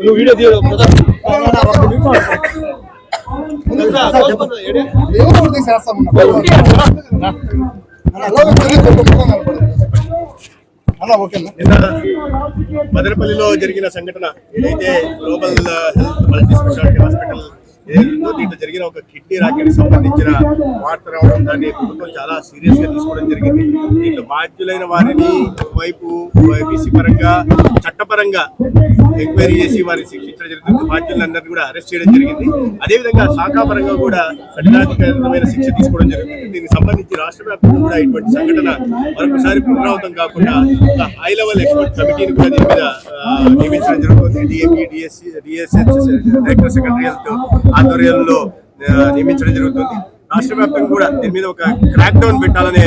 నువ్వు వీడియో తీయడు మదనపల్లిలో జరిగిన సంఘటన ఏదైతే global health multi specialty hospital దీంట్లో జరిగిన ఒక కిడ్నీ రాకెట్ సంబంధించిన వార్త రావడం దాన్ని ప్రభుత్వం చాలా సీరియస్గా తీసుకోవడం జరిగింది. దీంట్లో బాధ్యులైన వారిని వైపు బీసీ పరంగా చట్టపరంగా ఎంక్వైరీ చేసి వారిని శిక్షించడం జరుగుతుంది బాధ్యులందరినీ కూడా అరెస్ట్ చేయడం జరిగింది. అదేవిధంగా శాఖాపరంగా కూడా కఠినాధికారమైన శిక్ష తీసుకోవడం జరుగుతుంది. దీనికి సంబంధించి రాష్ట్ర వ్యాప్తంగా కూడా ఇటువంటి సంఘటన మరొకసారి పునరావృతం కాకుండా ఒక హై లెవెల్ ఎక్స్పర్ట్ కమిటీని కూడా దీని మీద నియమించడం జరుగుతుంది. DME DSC DSS director secretary ఆధ్వర్యంలో నియమించడం జరుగుతుంది. రాష్ట్ర వ్యాప్తంగా కూడా దీని మీద ఒక క్రాక్ డౌన్ పెట్టాలనే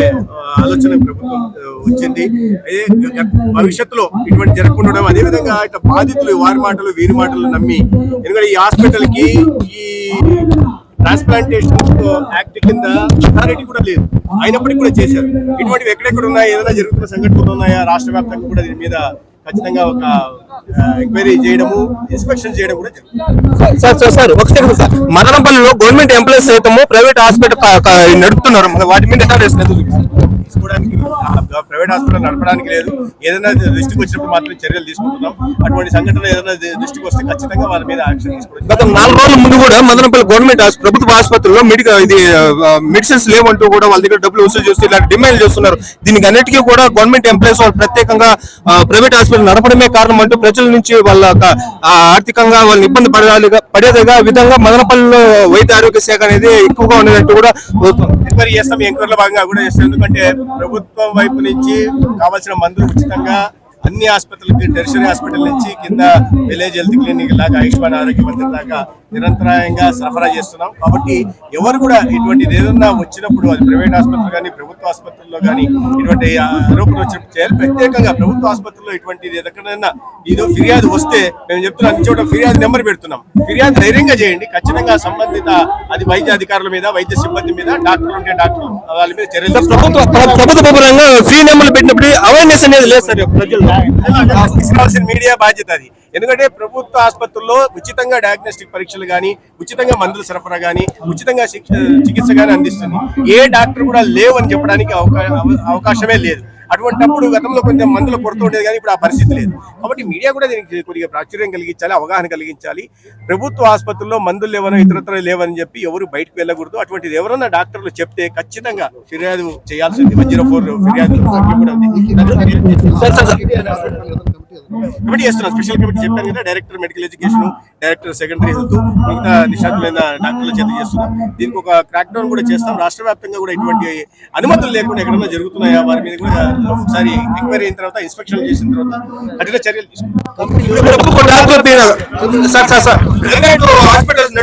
ఆలోచన ప్రభుత్వం వచ్చింది. అదే భవిష్యత్తులో ఇటువంటి జరగకుండా అదేవిధంగా ఇట్లా బాధితులు వారి మాటలు వీరి మాటలు నమ్మి ఎందుకంటే ఈ హాస్పిటల్కి ఈ ట్రాన్స్ప్లాంటేషన్ యాక్ట్ కింద అథారిటీ కూడా లేదు. అయినప్పటికీ కూడా చేశారు. ఇటువంటివి ఎక్కడెక్కడ ఉన్నాయా? ఏదైనా జరుగుతున్న సంఘటనలు ఉన్నాయా? రాష్ట్ర వ్యాప్తంగా కూడా దీని మీద ఖచ్చితంగా ఒక ఎంక్వైరీ చేయడము ఇన్స్పెక్షన్ చేయడం కూడా జరుగుతుంది. సార్ సార్ సార్ ఒక సెకండ్ సార్. మదనపల్లిలో గవర్నమెంట్ ఎంప్లాయీస్ సైతము ప్రైవేట్ హాస్పిటల్ నడుపుతున్నారు. వాటి మీద తీసుకోవడానికి ప్రైవేట్ హాస్పిటల్ నడపడానికి లేదు. ఏదైనా దృష్టికి వచ్చినప్పుడు మాత్రం చర్యలు తీసుకుంటున్నాం. అటువంటి సంఘటన ఏదైనా దృష్టికి వస్తే ఖచ్చితంగా వాళ్ళ మీద యాక్షన్ తీసుకోవడం గత నాలుగు రోజుల ముందు కూడా మదనపల్లి గవర్నమెంట్ ప్రభుత్వ ఆసుపత్రిలో మెడికల్ ఇది మెడిసిన్స్ లేవంటూ కూడా వాళ్ళ దగ్గర డబ్బులు వసూలు చేస్తూ ఇలాంటి డిమాండ్ చేస్తున్నారు. దీనికి అన్నిటికీ కూడా గవర్నమెంట్ ఎంప్లాయీస్ వాళ్ళు ప్రత్యేకంగా ప్రైవేట్ హాస్పిటల్ నడపడమే కారణం అంటూ ప్రజల నుంచి వాళ్ళ ఆ, ఆర్థికంగా వాళ్ళని ఇబ్బంది పడాలిగా పడేదిగా విధంగా మదనపల్లిలో వైద్య ఆరోగ్య శాఖ అనేది ఎక్కువగా ఉన్నట్టు కూడా ఎంక్వైరీ చేస్తాం. ఎంక్వైరీలో భాగంగా కూడా చేస్తాం. ఎందుకంటే ప్రభుత్వం వైపు నుంచి కావాల్సిన మందులు ఉచితంగా అన్ని హాస్పిటల్కి టెరిషరీ హాస్పిటల్ నుంచి కింద విలేజ్ హెల్త్ క్లినిక్ లాగా ఆయుష్మాన్ ఆరోగ్య మంత్రి దాకా నిరంతరాయంగా సరఫరా చేస్తున్నాం. కాబట్టి ఎవరు కూడా ఇటువంటిది ఏదన్నా వచ్చినప్పుడు అది ప్రైవేట్ ఆసుపత్రులు కానీ ప్రభుత్వ ఆసుపత్రుల్లో కానీ ఇటువంటి ఆరోపణలు వచ్చినప్పుడు చేయాలి. ప్రత్యేకంగా ప్రభుత్వ ఆసుపత్రుల్లో ఇటువంటిది ఎక్కడైనా ఏదో ఫిర్యాదు వస్తే మేము చెప్తున్నాం అన్ని చోట ఫిర్యాదు నెంబర్ పెడుతున్నాం. ఫిర్యాదు ధైర్యంగా చేయండి. ఖచ్చితంగా సంబంధిత అది వైద్య అధికారుల మీద వైద్య సిబ్బంది మీద డాక్టర్లు ఉంటే డాక్టర్లు వాళ్ళ మీద చర్యలు ప్రభుత్వ ప్రభుత్వ ఫ్రీ నెంబర్లు పెట్టినప్పుడు అవేర్నెస్ అనేది లేదు సార్ ప్రజలు తీసుకోవాల్సిన మీడియా బాధ్యత అది. ఎందుకంటే ప్రభుత్వ ఆసుపత్రుల్లో ఉచితంగా డయాగ్నోస్టిక్ పరీక్షలు కానీ ఉచితంగా మందుల సరఫరా కానీ ఉచితంగా చికిత్స కానీ అందిస్తుంది. ఏ డాక్టర్ కూడా లేవు అని చెప్పడానికి అవకాశమే లేదు. అటువంటిప్పుడు గతంలో కొంచెం మందులు కొరత ఉండేది కానీ ఇప్పుడు ఆ పరిస్థితి లేదు. కాబట్టి మీడియా కూడా దీనికి కొద్దిగా ప్రాచుర్యం కలిగించాలి అవగాహన కలిగించాలి. ప్రభుత్వ ఆసుపత్రుల్లో మందులు లేవనో ఇతరత్ర లేవని చెప్పి ఎవరు బయటకు వెళ్ళకూడదు. అటువంటిది ఎవరన్నా డాక్టర్లు చెప్తే ఖచ్చితంగా ఫిర్యాదు చేయాల్సింది. వన్ జీరో ఫోర్ ఫిర్యాదు కూడా ఉంది. కమిటీ చేస్తున్నాం స్పెషల్ కమిటీ చెప్పాను కదా director medical education director secondary health మిగతా నిష్ణాతులైన డాక్టర్ల చేత చేస్తున్నాం దీనికి ఒక క్రాక్ డౌన్ కూడా చేస్తాం. రాష్ట్ర వ్యాప్తంగా కూడా ఇటువంటి అనుమతులు లేకుండా ఎక్కడన్నా జరుగుతున్నాయా? వారి మీద కూడా ఒకసారి ఎంక్వైరీ అయిన తర్వాత ఇన్స్పెక్షన్ చేసిన తర్వాత కఠిన చర్యలు తీసుకుంటాం. హాస్పిటల్స్